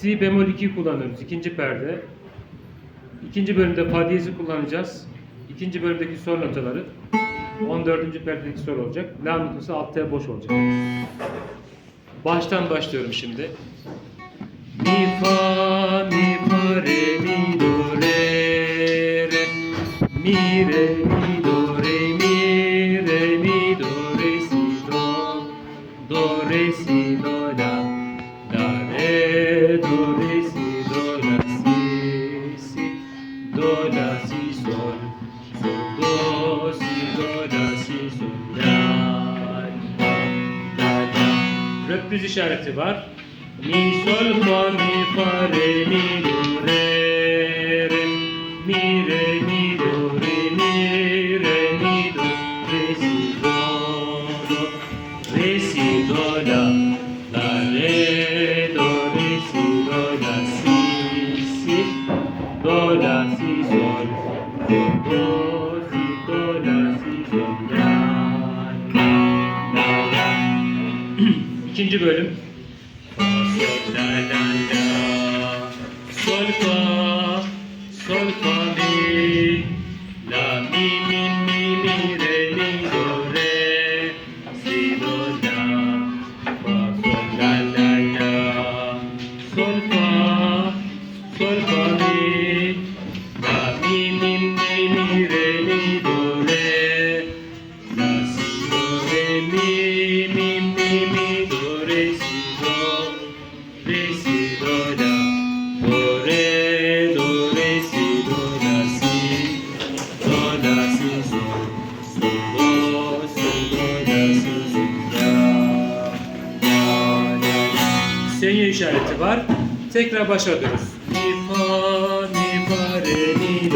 Si bemol 2 kullanıyoruz. ikinci perde. İkinci bölümde fa diyezi kullanacağız. İkinci bölümdeki sol notaları 14. perdedeki sol olacak. La notası alt boş olacak. Baştan başlıyorum şimdi. Mi fa mi fa re mi do re re mi re mi do re mi re mi do re si do do re si do la do la si sol sol do si do la si sol la la la la Röptüz işareti var. Mi sol fa mi fa re mi do re re. Mi re mi do re mi re mi do re si do si sol do si do la si sol la la İkinci bölüm. La la la Sol fa Sol fa mi La mi mi mi mi mi do re si do re si do la do re do re si do la si do la si sol sol do si do la si sol la la la la Senyo işareti var. Tekrar başa dönüyoruz. Mi fa mi fa re